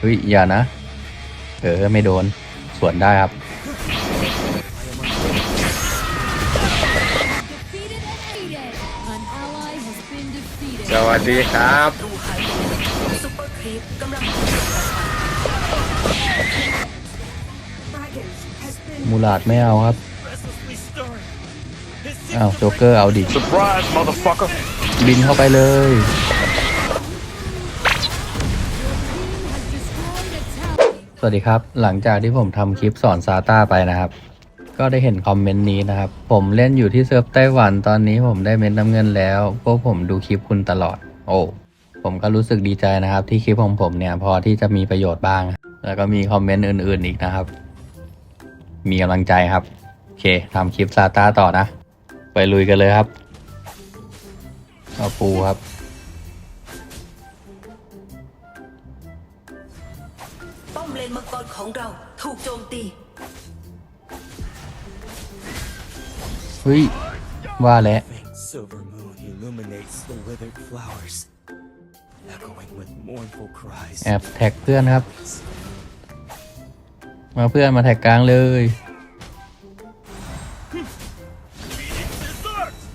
เฮ้ยอย่านะ เออไม่โดน สวนได้ครับ Defeated and defeated. An ally has been defeated. สวัสดีครับดูหายไปซุปเปอร์ครีปกำลังมูลาดไม่เอาครับ อ้าวโจ๊กเกอร์เอาดิ surprise motherfucker บินเข้าไปเลย วัสดีครับ หลังจากที่ผมทำคลิปสอนซาต้าไปนะครับ ก็ได้เห็นคอมเมนต์นี้นะครับ ผมเล่นอยู่ที่เซิร์ฟไต้หวันตอนนี้ผมได้เม็ดน้ำเงินแล้วพวกผมดูคลิปคุณตลอด โอ้ผมก็รู้สึกดีใจนะครับ ที่คลิปของผมเนี่ยพอที่จะมีประโยชน์บ้าง แล้วก็มีคอมเมนต์อื่นๆอีกนะครับ มีกำลังใจครับโอเคทำคลิปซาต้าต่อนะ ไปลุยกันเลยครับเอาปูครับ ของเราถูกโจมตีเฮ้ย ว่าแล้ว faint silver moon illuminates the withered flowers, echoing with mournful cries. แอบแท็กเพื่อนครับ มาเพื่อนมาแท็กกลางเลย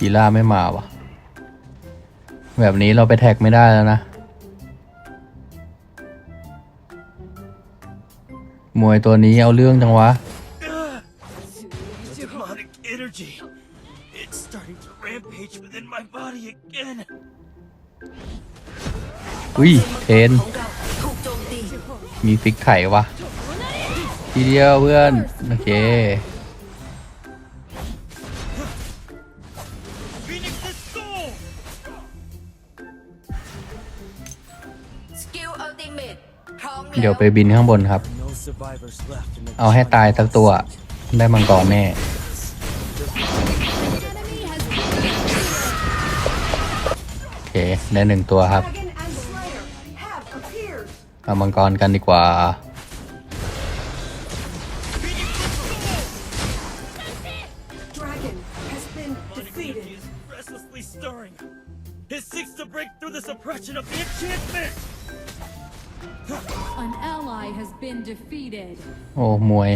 กีล่าไม่มาวะแบบนี้เราไปแท็กไม่ได้แล้วนะ มวยตัวนี้เอาเรื่องจังวะ Demonic energy. It's starting to rampage within my body again. อุ้ยเทนของเราถูกโจมตีมีฟิกไข่วะทีเดียวเพื่อน โอเค Phoenix's soul. สกิลอัลติเมทพร้อมเดี๋ยวแล้วไปบินข้างบนครับ เอาให้ตายสักตัว ได้มังกรแน่ โอเค ได้หนึ่งตัวครับ เอามังกรกันดีกว่า มวย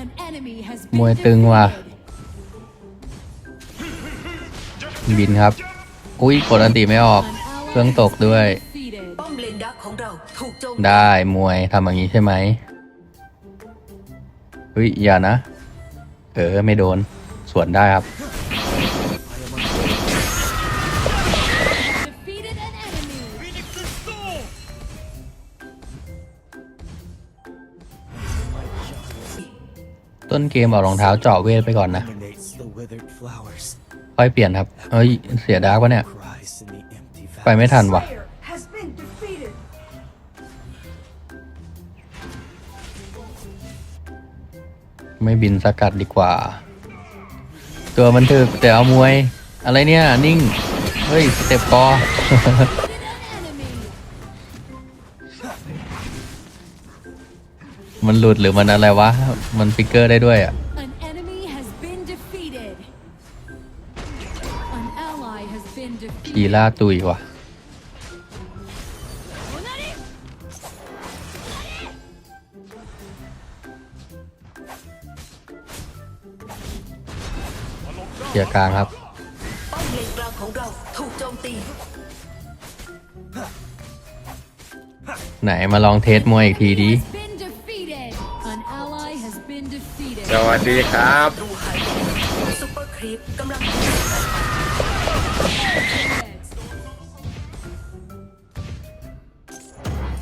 An enemy has มวย been ตึงว่ะ defeated. บินครับ อุ้ยกดอันติไม่ออก An ally เครื่องตก has ด้วย been defeated. ป้อมเลนดักของเราถูกโจมตีได้มวยทำอย่างนี้ใช่ไหมเฮ้ยอย่านะ เออ ไม่โดน สวนได้ครับ ต้นเกมเอารองเท้าเจาะเวทไปก่อนนะค่อยเปลี่ยนครับ เฮ้ย เสียดาร์กวะเนี่ย ไปไม่ทันวะไม่บินสกัดดีกว่า ตัวมันถึกแต่เอามวย อะไรเนี่ย นิ่ง เฮ้ย สเต็ปกอ มันหลุดหรือมันอะไรวะ มันฟิกเกอร์ได้ด้วยอะ An enemy has been defeated. An ally has been กี defeated. ล่าตุยว่ะ เกียร์กลางครับ ป้อมเลนกลางของเราถูกโจมตี ไหนมาลองเทสมวยอีกทีดิ Has been สวัสดีครับดูหายไปซุปเปอร์ครีปกำลัง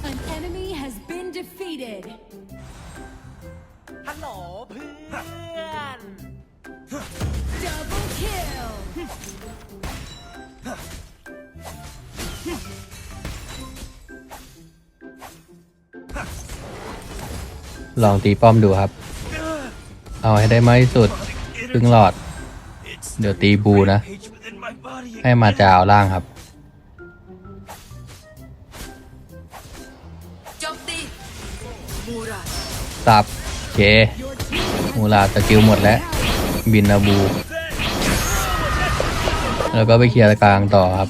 An enemy has been defeated. ฮัลโหลเพื่อน Double kill. ลองตีป้อมดูครับ เอาให้ได้มากที่สุดซึ่งหลอด เดี๋ยวตีบูนะ ให้มาจาล่างครับตับเคมูราสกิลหมดแล้ว บินนาบู แล้วก็ไปเคลียร์กลางต่อครับ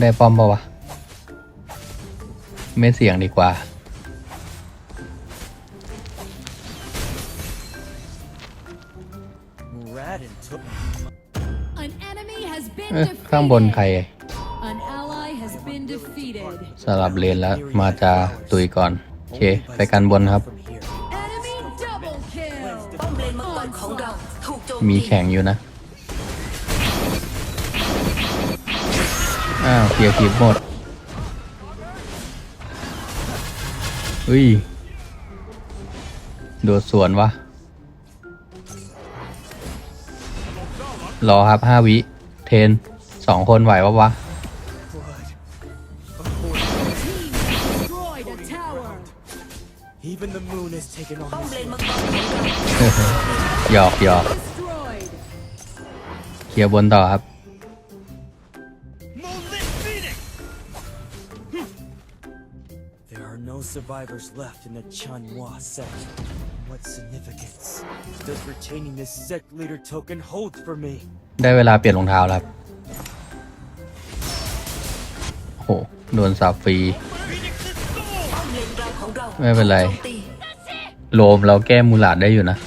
ได้ปอมปะวะ ไม่เสี่ยงดีกว่า Muradin took An enemy has been เอ๊ะข้างบนใคร defeated. An ally has been defeated. สลับเลนแล้วมาจะตุยก่อน โอเค ไปกันบนครับ from here. Enemy double kill. ป้อมเลนมังกรของเราถูกโจมมีตีแข่งอยู่นะ อ้าวเคลียร์คลิปหมด อุ้ย โดดสวนวะ รอครับห้าวิ เทนสองคนไหววะวะ Destroyed a tower. Even the moon has taken on this. หยอกหยอก Destroyed. เคลียร์บนต่อครับ survivors left in the Chanhua sect. What significance does retaining this sect leader token hold for me? ได้เวลาเปลี่ยนรองเท้าแล้วครับโอ้โหโดนสับฟรี ป้อมเลนกลางของเราไม่เป็นไร ถูกโจมตีโลมเราแก้มูลาดได้อยู่นะ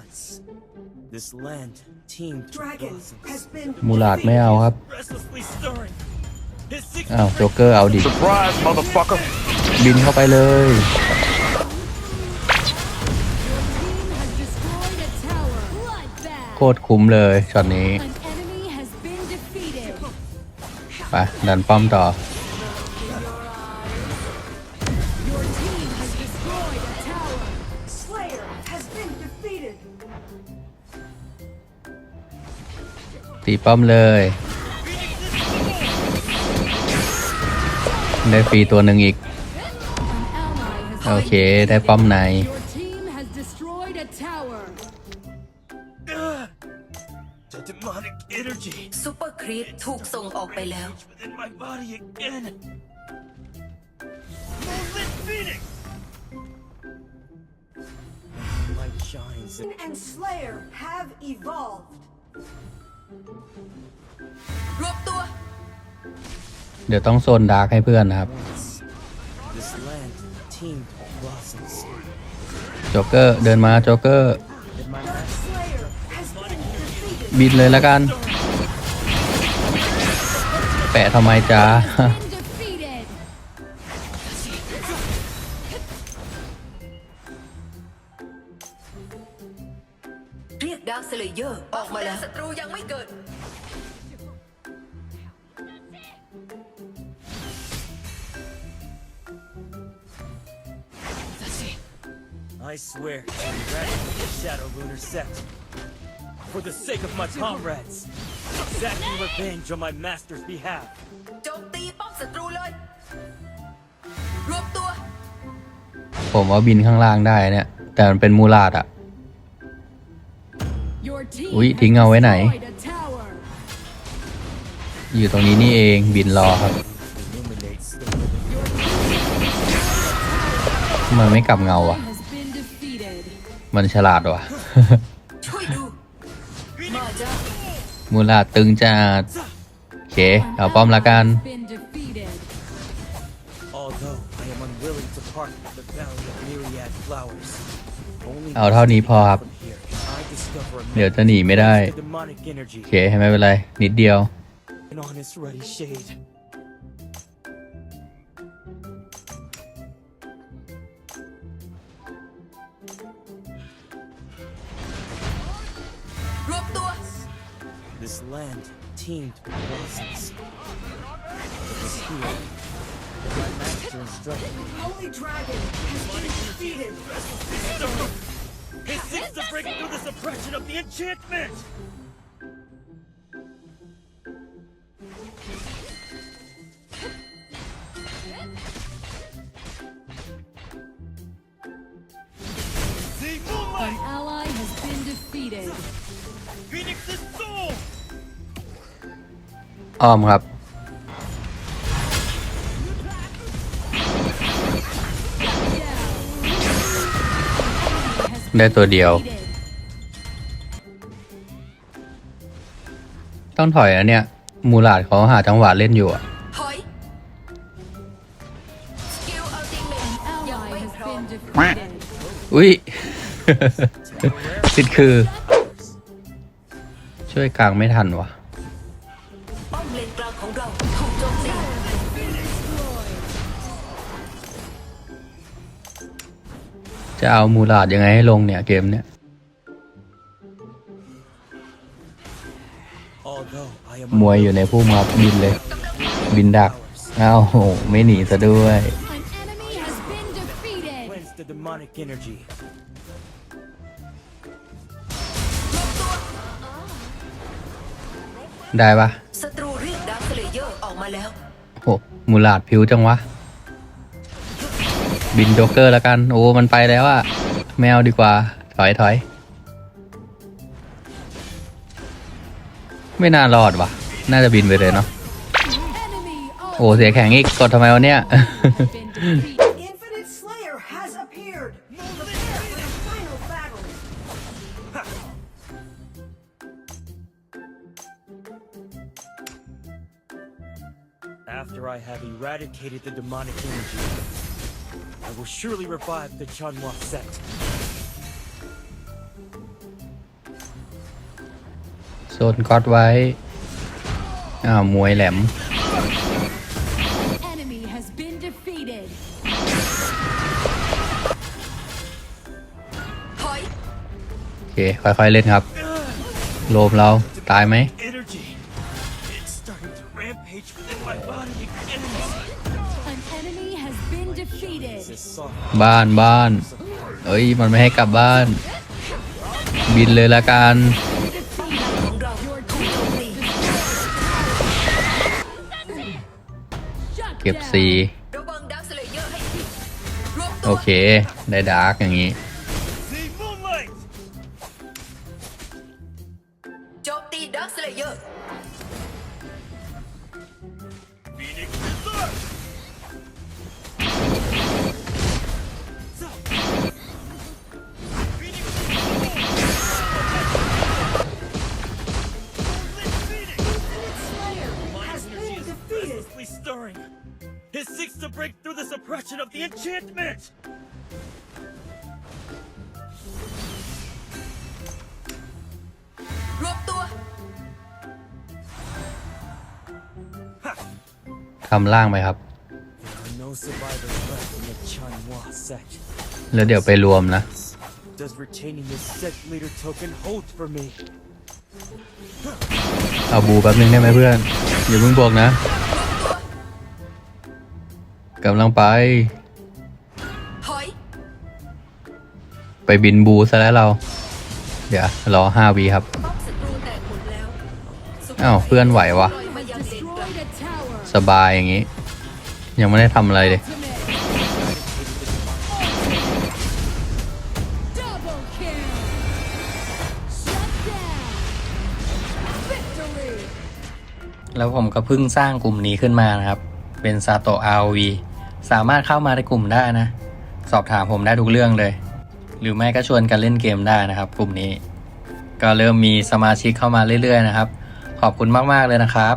Once, this land teemed with Dragon blossoms. has been มูลาดไม่เอาครับ Restlessly stirring. His six อ้าวโจ๊กเกอร์เอาดิ Surprise, motherfucker. บินเข้าไปเลย Has destroyed a tower. Bloodbath. โคตรคุ้มเลยช็อตนี้ An enemy has been defeated. ไปดันป้อมต่อ Your team has destroyed a tower. Slayer has been defeated. ตีป้อมเลย ได้ฟรีตัวหนึ่งอีก An ally has โอเค ได้ป้อมใน Your team has destroyed a tower. The demonic energy ซูเปอร์ครีปถูกส่งออกไปแล้ว within my body again. Light shines. And Slayer have evolved. รวบตัว เดี๋ยวต้องโซนดาร์กให้เพื่อนนะครับ โจ๊กเกอร์เดินมาโจ๊กเกอร์ บินเลยแล้วกัน แปะทำไมจ้าเรียกดาวเซเลเยอร์ออกมาแล้วศัตรูยังไม่เกิด I swear to eradicate the Shadow Lunar sect. For the sake of my comrades, exacting revenge on my master's behalf. โจมตีป้อมศัตรูเลย รวบตัว ผมว่าบินข้างล่างได้เนี่ย แต่มันเป็นมูลาดอะ Your team อุ๊ย has ทิ้งเอาไว้ไหน destroyed a tower. อยู่ตรงนี้นี่เองบินรอครับ Illuminates the living มันไม่กลับเงาอะ Has been defeated. มันฉลาดว่ะช่วยดูมาจ้ามูลาดตึงจัดโอเค เอาป้อมละกัน Has been defeated. Although I am unwilling to part with the Valley of Myriad Flowers, only เอาเท่านี้พอครับ from here I discover a เดี๋ยวจะหนีไม่ได้ the demonic energy โอเค ไม่เป็นไร นิดเดียว This land teemed with blossoms. It was here that my master instructed me. Holy Dragon has been defeated. It seeks to break through the suppression of the enchantment! อ้อมครับ ได้ตัวเดียว ต้องถอยนะเนี่ย มูลาดเขาหาจังหวะเล่นอยู่อะอุ้ยติดคือ ช่วยกลางไม่ทันวะ จะเอามูลาดยังไงให้ลงเนี่ยเกมเนี้ยมวยอยู่ในพุ่มครับบินเลย บินดักเอ้าโหไม่หนีซะด้วย ได้ปะศัตรูเรียกดาร์คเลเยอร์ออกมาแล้วโหมูลาดผิวจังวะ บินโจ๊กเกอร์แล้วกัน โอ้ มันไปแล้วอะแมวดีกว่า ถอยถอย ไม่น่ารอดวะน่าจะบินไปเลยเนาะ Enemy โอ้ เสียแข็งอีก กดทำไมวะเนี่ย been defeated. Infinite Slayer has appeared. Prepare for the final battle. After I have eradicated the demonic energy, I will surely revive the Chanhua sect. โซนก๊อตไว้ อ้าว มวยแหลม Enemy has been defeated. ถอย โอเค ค่อยๆเล่นครับ โลมเรา ตายไหม Starting to rampage within my body. Enemies! An enemy has been defeated. บ้านบ้าน เอ้ย มันไม่ให้กลับบ้าน บินเลยละกัน เก็บสีโอเค ได้ดาร์กอย่างนี้ โจมตีดาร์คเลเยอร์ stirring. It seeks to break through the suppression of the enchantment. ทำล่างไปครับ There are no survivors left in the Chanhua sect. แล้วเดี๋ยวไปรวมนะ Does retaining this sect leader token hold for me? เอาบูแป๊บนึงได้ไหมเพื่อน อย่าเพิ่งบอกนะกำลังไปถอยไปบินบูซะแล้วเรา เดี๋ยวรอห้าวีครับป้อมศัตรูแตกหมดแล้วอ้าวเพื่อนไหววะ สบายอย่างนี้ ยังไม่ได้ทำอะไรเลย Double kill. Shut down. Victory. แล้วผมก็เพิ่งสร้างกลุ่มนี้ขึ้นมานะครับ เป็นซาโตะ ROV สามารถเข้ามาในกลุ่มได้นะ สอบถามผมได้ทุกเรื่องเลย หรือไม่ก็ชวนกันเล่นเกมได้นะครับ กลุ่มนี้ ก็เริ่มมีสมาชิกเข้ามาเรื่อยๆนะครับ ขอบคุณมากๆเลยนะครับ